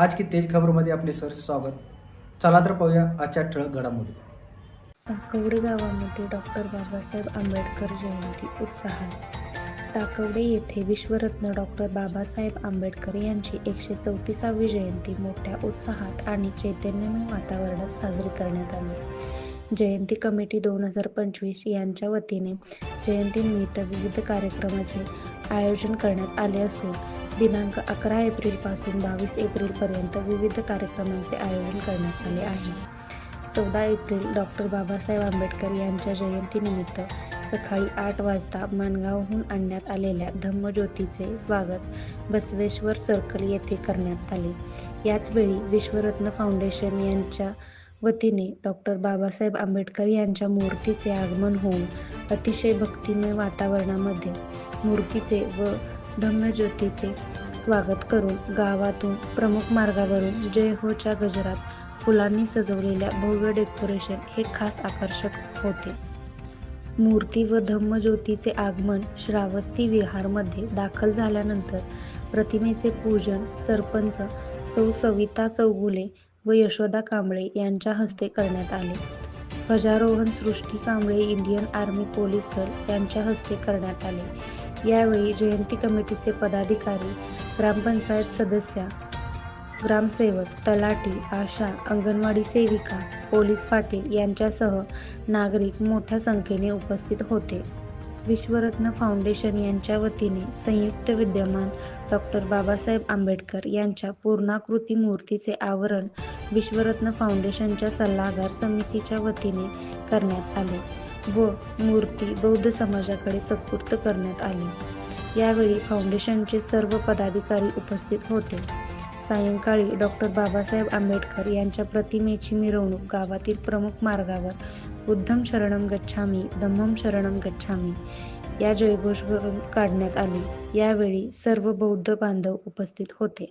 आज की तेज खबरमध्ये आपले सर स्वागत. चला तर पाहूया आजच्या ठळक घडामोडी. ताकवडे गावामध्ये डॉक्टर बाबासाहेब आंबेडकर जयंती उत्साहात. ताकवडे येथे विश्वरत्न डॉक्टर बाबासाहेब आंबेडकर यांची एकशे चौतीसावी जयंती मोठ्या उत्साहात आणि चैतन्यमय वातावरणात साजरी करण्यात आली. जयंती कमिटी दोन हजार पंचवीस यांच्या वतीने जयंतीनिमित्त विविध कार्यक्रमाचे आयोजन करण्यात आले असून दिनांक अकरा एप्रिलपासून बावीस एप्रिलपर्यंत विविध कार्यक्रमांचे आयोजन करण्यात आले आहे. चौदा एप्रिल डॉक्टर बाबासाहेब आंबेडकर यांच्या जयंतीनिमित्त सकाळी आठ वाजता माणगावहून आणण्यात आलेल्या धम्मज्योतीचे स्वागत बसवेश्वर सर्कल येथे करण्यात आले. याचवेळी विश्वरत्न फाउंडेशन यांच्या वतीने डॉक्टर बाबासाहेब आंबेडकर यांच्या मूर्तीचे आगमन होऊन अतिशय भक्तिमय वातावरणामध्ये मूर्तीचे व धम्मज्योतीचे स्वागत करून गावातून प्रमुख मार्गावरून जय होच्या गजरात फुलांनी सजवलेल्या भव्य डेकोरेशन हे खास आकर्षक होते. मूर्ती व धम्मज्योतीचे आगमन श्रावस्ती विहारमध्ये दाखल झाल्यानंतर प्रतिमेचे पूजन सरपंच सौ सविता चौगुले व यशोदा कांबळे यांच्या हस्ते करण्यात आले. ध्वजारोहण Srushti Kamble Indian Army police दल यांच्या हस्ते करण्यात आले. यावेळी जयंती कमिटीचे पदाधिकारी ग्रामपंचायत सदस्या ग्रामसेवक तलाठी आशा अंगणवाडी सेविका पोलीस पाटील यांच्यासह नागरिक मोठ्या संख्येने उपस्थित होते. विश्वरत्न फाउंडेशन यांच्या वतीने संयुक्त विद्यमान डॉक्टर बाबासाहेब आंबेडकर यांच्या पूर्णाकृती मूर्तीचे आवरण विश्वरत्न फाउंडेशनच्या सल्लागार समितीच्या वतीने करण्यात आले. व मूर्ती बौद्ध समाजाकडे सपूर्त करण्यात आली. यावेळी फाउंडेशनचे सर्व पदाधिकारी उपस्थित होते. सायंकाळी डॉक्टर बाबासाहेब आंबेडकर यांच्या प्रतिमेची मिरवणूक गावातील प्रमुख मार्गावर उद्धम शरणम गच्छामी धम्मम शरणम गच्छामी या जयघोषवरून काढण्यात आली. यावेळी सर्व बौद्ध बांधव उपस्थित होते.